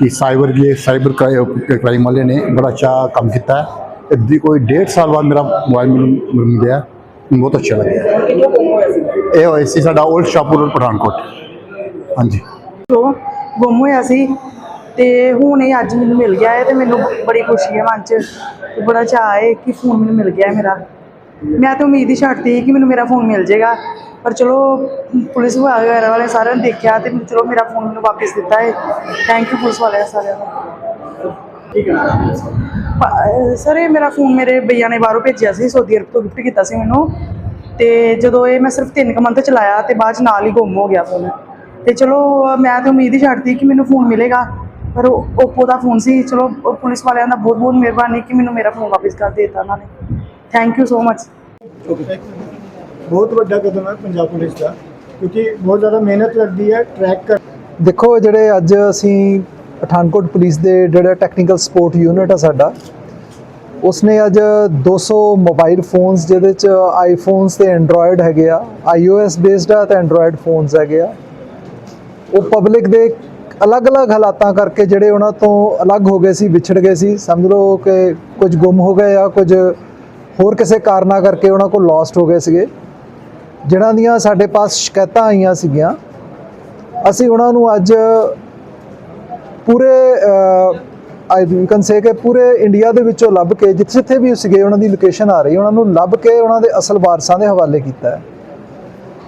ਕਿ ਸਾਈਬਰ ਲਈ cyber crime ਵਾਲੇ ਨੇ ਬੜਾ ਅੱਛਾ ਕੰਮ ਕੀਤਾ ਹੈ ਕੋਈ ਡੇਢ ਸਾਲ ਬਾਅਦ ਮੇਰਾ ਮੋਬਾਈਲ ਮੈਨੂੰ ਮਿਲਿਆ ਮੈਨੂੰ ਬਹੁਤ ਅੱਛਾ ਲੱਗਿਆ ਇਹ ਹੋਇਆ ਸੀ ਸਾਡਾ 올ਡ ਸ਼ਾਹਪੁਰ ਪਠਾਨਕੋਟ ਹਾਂਜੀ ਤੋਂ ਗੁੰਮ ਹੋਇਆ ਸੀ ਤੇ ਹੁਣ ਇਹ ਅੱਜ ਮੈਨੂੰ ਮਿਲ ਗਿਆ ਹੈ ਤੇ ਮੈਨੂੰ ਬੜੀ ਖੁਸ਼ੀ ਹੈ ਮਨ 'ਚ ਬੜਾ ਚਾਅ ਹੈ ਕਿ ਫੋਨ ਮੈਨੂੰ ਮਿਲ ਗਿਆ ਹੈ ਮੇਰਾ ਮੈਂ ਤਾਂ ਉਮੀਦ ਹੀ ਛੱਡਤੀ ਕਿ ਮੈਨੂੰ ਮੇਰਾ ਫੋਨ ਮਿਲ ਜਾਏਗਾ। ਪਰ ਚਲੋ ਪੁਲਿਸ ਵਿਭਾਗ ਵਗੈਰਾ ਵਾਲੇ ਸਾਰਿਆਂ ਨੇ ਦੇਖਿਆ ਤੇ ਮੈਨੂੰ ਚਲੋ ਮੇਰਾ ਫੋਨ ਮੈਨੂੰ ਵਾਪਸ ਦਿੱਤਾ ਹੈ ਥੈਂਕ ਯੂ ਪੁਲਿਸ ਵਾਲਿਆਂ ਸਾਰਿਆਂ ਦਾ ਪ- ਸਰ ਇਹ ਮੇਰਾ ਫੋਨ ਮੇਰੇ ਭਈਆ ਨੇ ਬਾਹਰੋਂ ਭੇਜਿਆ ਸੀ ਸਊਦੀ ਅਰਬ ਤੋਂ ਗਿਫਟ ਕੀਤਾ ਸੀ ਮੈਨੂੰ। ਤੇ ਜਦੋਂ ਇਹ ਮੈਂ ਸਿਰਫ 3 ਮੰਥ ਚਲਾਇਆ ਤੇ ਬਾਅਦ ਚ ਨਾਲ ਹੀ ਗੁੰਮ ਹੋ ਗਿਆ ਫੋਨ ਤੇ ਚਲੋ ਮੈਂ ਤਾਂ ਉਮੀਦ ਹੀ ਛੱਡਤੀ ਕਿ ਮੈਨੂੰ ਫੋਨ ਮਿਲੇਗਾ। ਪਰ ਓਪੋ ਦਾ ਫੋਨ ਸੀ। ਚਲੋ ਉਹ ਪੁਲਿਸ ਵਾਲਿਆਂ ਦਾ ਬਹੁਤ ਬਹੁਤ ਮਿਹਰਬਾਨੀ ਕਿ ਮੈਨੂੰ ਮੇਰਾ ਫੋਨ ਵਾਪਸ ਕਰ ਦਿੱਤਾ ਉਹਨਾਂ ਨੇ। ਥੈਂਕ ਯੂ ਸੋ ਮਚ ਬਹੁਤ ਵੱਡਾ ਕਦਮ ਹੈ ਪੰਜਾਬ ਪੁਲਿਸ ਦਾ, ਕਿਉਂਕਿ ਬਹੁਤ ਜ਼ਿਆਦਾ ਮਿਹਨਤ ਲੱਗਦੀ ਹੈ ਟਰੈਕ ਕਰ ਦੇਖੋ, ਜਿਹੜੇ ਅੱਜ ਅਸੀਂ ਪਠਾਨਕੋਟ ਪੁਲਿਸ ਦੇ ਜਿਹੜਾ ਟੈਕਨੀਕਲ ਸਪੋਰਟ ਯੂਨਿਟ ਆ ਸਾਡਾ, ਉਸਨੇ ਅੱਜ 200 ਮੋਬਾਈਲ ਫੋਨਸ ਜਿਹਦੇ ਚ ਆਈਫੋਨਸ ਤੇ ਐਂਡਰੋਇਡ ਹੈਗੇ ਆ ਆਈਓਐਸ ਬੇਸਡ ਆ ਤੇ ਐਂਡਰੋਇਡ ਫੋਨਸ ਹੈਗੇ ਆ, ਉਹ ਪਬਲਿਕ ਦੇ ਅਲੱਗ-ਅਲੱਗ ਹਾਲਾਤਾਂ ਕਰਕੇ ਜਿਹੜੇ ਉਹਨਾਂ ਤੋਂ ਅਲੱਗ ਹੋ ਗਏ ਸੀ, ਵਿਛੜ ਗਏ ਸੀ, ਸਮਝ ਲਓ ਕਿ ਕੁਝ ਗੁੰਮ ਹੋ ਗਏ ਆ, ਕੁਝ ਹੋਰ ਕਿਸੇ ਕਾਰਨਾਂ ਕਰਕੇ ਉਹਨਾਂ ਕੋਲ ਲੌਸਟ ਹੋ ਗਏ ਸੀਗੇ? ਜਿਨ੍ਹਾਂ ਦੀਆਂ ਸਾਡੇ ਪਾਸ ਸ਼ਿਕਾਇਤਾਂ ਆਈਆਂ ਸੀਗੀਆਂ, ਅਸੀਂ ਉਹਨਾਂ ਨੂੰ ਅੱਜ ਪੂਰੇ ਆਈ ਕੈਨ ਸੇ ਕਿ ਪੂਰੇ ਇੰਡੀਆ ਦੇ ਵਿੱਚੋਂ ਲੱਭ ਕੇ ਜਿੱਥੇ ਜਿੱਥੇ ਵੀ ਸੀਗੇ, ਉਹਨਾਂ ਦੀ ਲੋਕੇਸ਼ਨ ਆ ਰਹੀ, ਉਹਨਾਂ ਨੂੰ ਲੱਭ ਕੇ ਉਹਨਾਂ ਦੇ ਅਸਲ ਵਾਰਸਾਂ ਦੇ ਹਵਾਲੇ ਕੀਤਾ ਹੈ।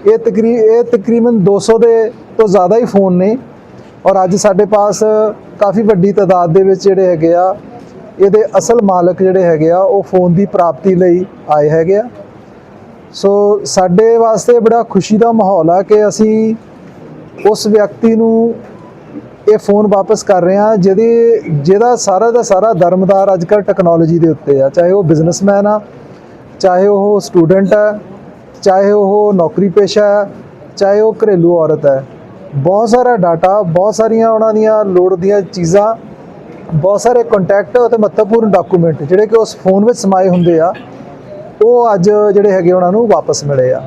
ਇਹ ਤਕਰੀ, ਇਹ ਤਕਰੀਬਨ 200 ਦੇ ਤੋਂ ਜ਼ਿਆਦਾ ਹੀ ਫੋਨ ਨੇ ਔਰ ਅੱਜ ਸਾਡੇ ਪਾਸ ਕਾਫੀ ਵੱਡੀ ਤਾਦਾਦ ਦੇ ਵਿੱਚ ਜਿਹੜੇ ਹੈਗੇ ਆ ਇਹਦੇ ਅਸਲ ਮਾਲਕ ਜਿਹੜੇ ਹੈਗੇ ਆ, ਉਹ ਫੋਨ ਦੀ ਪ੍ਰਾਪਤੀ ਲਈ ਆਏ ਹੈਗੇ ਆ। ਸੋ ਸਾਡੇ ਵਾਸਤੇ ਬੜਾ ਖੁਸ਼ੀ ਦਾ ਮਾਹੌਲ ਆ ਕਿ ਅਸੀਂ ਉਸ ਵਿਅਕਤੀ ਨੂੰ ਇਹ ਫੋਨ ਵਾਪਸ ਕਰ ਰਹੇ ਹਾਂ ਜਿਹਦੇ, ਜਿਹਦਾ ਸਾਰਾ ਦਾ ਸਾਰਾ ਦਰਮਦਾਰ ਅੱਜ ਕੱਲ੍ਹ ਟੈਕਨੋਲੋਜੀ ਦੇ ਉੱਤੇ ਆ। ਚਾਹੇ ਉਹ ਬਿਜ਼ਨਸਮੈਨ ਆ, ਚਾਹੇ ਉਹ ਸਟੂਡੈਂਟ ਹੈ ਚਾਹੇ ਉਹ ਨੌਕਰੀ ਪੇਸ਼ਾ ਹੈ ਚਾਹੇ ਉਹ ਘਰੇਲੂ ਔਰਤ ਹੈ ਬਹੁਤ ਸਾਰਾ ਡਾਟਾ ਬਹੁਤ ਸਾਰੀਆਂ ਉਹਨਾਂ ਦੀਆਂ ਲੋੜ ਦੀਆਂ ਚੀਜ਼ਾਂ ਬਹੁਤ ਸਾਰੇ ਕੰਟੈਕਟ ਅਤੇ ਮਹੱਤਵਪੂਰਨ ਡਾਕੂਮੈਂਟ ਜਿਹੜੇ ਕਿ ਉਸ ਫੋਨ ਵਿੱਚ ਸਮਾਏ ਹੁੰਦੇ ਆ, ਉਹ ਅੱਜ ਜਿਹੜੇ ਹੈਗੇ ਉਹਨਾਂ ਨੂੰ ਵਾਪਸ ਮਿਲੇ ਆ।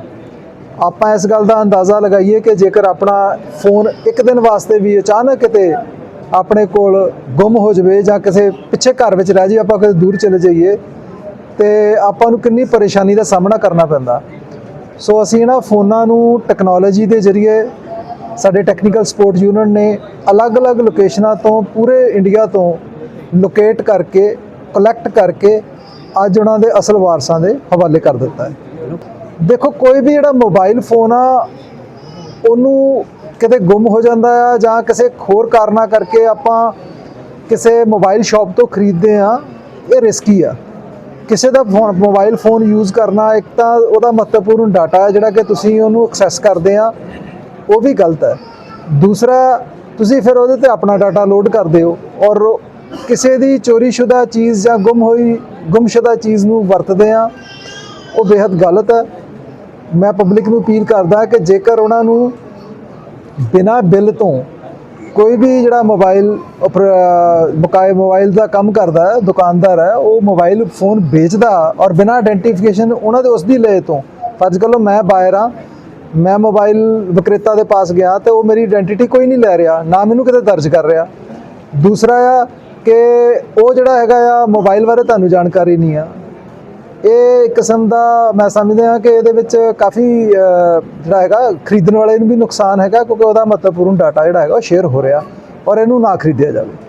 ਆਪਾਂ ਇਸ ਗੱਲ ਦਾ ਅੰਦਾਜ਼ਾ ਲਗਾਈਏ ਕਿ ਜੇਕਰ ਆਪਣਾ ਫੋਨ ਇੱਕ ਦਿਨ ਵਾਸਤੇ ਵੀ ਅਚਾਨਕ ਕਿਤੇ ਆਪਣੇ ਕੋਲ ਗੁੰਮ ਹੋ ਜਾਵੇ ਜਾਂ ਕਿਸੇ ਪਿੱਛੇ ਘਰ ਵਿੱਚ ਰਹਿ ਜਾਏ ਆਪਾਂ ਕਿਤੇ ਦੂਰ ਚਲੇ ਜਾਈਏ, ਤੇ ਆਪਾਂ ਨੂੰ ਕਿੰਨੀ ਪਰੇਸ਼ਾਨੀ ਦਾ ਸਾਹਮਣਾ ਕਰਨਾ ਪੈਂਦਾ। ਸੋ ਅਸੀਂ ਇਹਨਾਂ ਫੋਨਾਂ ਨੂੰ ਟੈਕਨੋਲੋਜੀ ਦੇ ਜ਼ਰੀਏ ਸਾਡੇ ਟੈਕਨੀਕਲ ਸਪੋਰਟ ਯੂਨਿਟ ਨੇ ਅਲੱਗ-ਅਲੱਗ ਲੋਕੇਸ਼ਨਾਂ ਤੋਂ ਪੂਰੇ ਇੰਡੀਆ ਤੋਂ ਲੋਕੇਟ ਕਰਕੇ ਕਲੈਕਟ ਕਰਕੇ ਅੱਜ ਉਹਨਾਂ ਦੇ ਅਸਲ ਵਾਰਸਾਂ ਦੇ ਹਵਾਲੇ ਕਰ ਦਿੱਤਾ ਹੈ। ਦੇਖੋ, ਕੋਈ ਵੀ ਜਿਹੜਾ ਮੋਬਾਈਲ ਫੋਨ ਆ, ਉਹਨੂੰ ਕਿਤੇ ਗੁੰਮ ਹੋ ਜਾਂਦਾ ਆ ਜਾਂ ਕਿਸੇ ਹੋਰ ਕਾਰਨਾਂ ਕਰਕੇ ਆਪਾਂ ਕਿਸੇ ਮੋਬਾਈਲ ਸ਼ਾਪ ਤੋਂ ਖਰੀਦਦੇ ਆ, ਇਹ ਰਿਸਕੀ ਆ। ਕਿਸੇ ਦਾ ਫੋਨ ਮੋਬਾਈਲ ਫੋਨ ਯੂਜ਼ ਕਰਨਾ ਇੱਕ ਤਾਂ ਉਹਦਾ ਮਹੱਤਵਪੂਰਨ ਡਾਟਾ ਹੈ ਜਿਹੜਾ ਕਿ ਤੁਸੀਂ ਉਹਨੂੰ ਐਕਸੈਸ ਕਰਦੇ ਆ। ਉਹ ਵੀ ਗਲਤ ਹੈ। ਦੂਸਰਾ, ਤੁਸੀਂ ਫਿਰ ਉਹਦੇ ਤੇ ਆਪਣਾ ਡਾਟਾ ਲੋਡ ਕਰਦੇ ਹੋ ਔਰ ਕਿਸੇ ਦੀ ਚੋਰੀशुदा ਚੀਜ਼ ਜਾਂ ਗੁੰਮ ਹੋਈ, ਗੁੰਮਸ਼ੁਦਾ ਚੀਜ਼ ਨੂੰ ਵਰਤਦੇ ਆ ਉਹ ਬੇहद ਗਲਤ ਹੈ। ਮੈਂ ਪਬਲਿਕ ਨੂੰ ਅਪੀਲ ਕਰਦਾ ਕਿ ਜੇਕਰ ਉਹਨਾਂ ਨੂੰ ਬਿਨਾ ਬਿੱਲ ਤੋਂ ਕੋਈ ਵੀ ਜਿਹੜਾ ਮੋਬਾਈਲ ਬਕਾਇਆ ਮੋਬਾਈਲ ਦਾ ਕੰਮ ਕਰਦਾ ਹੈ, ਦੁਕਾਨਦਾਰ ਹੈ, ਉਹ ਮੋਬਾਈਲ ਫੋਨ ਵੇਚਦਾ ਔਰ ਬਿਨਾ ਆਇਡੈਂਟੀਫਿਕੇਸ਼ਨ ਉਹਨਾਂ ਦੇ ਉਸ ਦੀ ਲੈ ਤੋਂ ਅੱਜ ਕੱਲ੍ਹ ਮੈਂ ਬਾਇਰ ਆ ਮੈਂ ਮੋਬਾਈਲ ਵਿਕਰੇਤਾ ਦੇ ਪਾਸ ਗਿਆ ਤੇ ਉਹ ਮੇਰੀ ਆਇਡੈਂਟੀਟੀ ਕੋਈ ਨਹੀਂ ਲੈ ਰਿਹਾ, ਨਾ ਮੈਨੂੰ ਕਿਤੇ ਦਰਜ ਕਰ ਰਿਹਾ। ਦੂਸਰਾ ਆ ਕਿ ਉਹ ਜਿਹੜਾ ਹੈਗਾ ਆ, ਮੋਬਾਈਲ ਬਾਰੇ ਤੁਹਾਨੂੰ ਜਾਣਕਾਰੀ ਨਹੀਂ ਆ। ਇਹ ਕਿਸਮ ਦਾ ਮੈਂ ਸਮਝਦਾ ਹਾਂ ਕਿ ਇਹਦੇ ਵਿੱਚ ਕਾਫੀ ਜਿਹੜਾ ਹੈਗਾ, ਖਰੀਦਣ ਵਾਲੇ ਨੂੰ ਵੀ ਨੁਕਸਾਨ ਹੈਗਾ ਕਿਉਂਕਿ ਉਹਦਾ ਮਹੱਤਵਪੂਰਨ ਡਾਟਾ ਜਿਹੜਾ ਹੈਗਾ ਉਹ ਸ਼ੇਅਰ ਹੋ ਰਿਹਾ ਔਰ ਇਹਨੂੰ ਨਾ ਖਰੀਦਿਆ ਜਾਵੇ।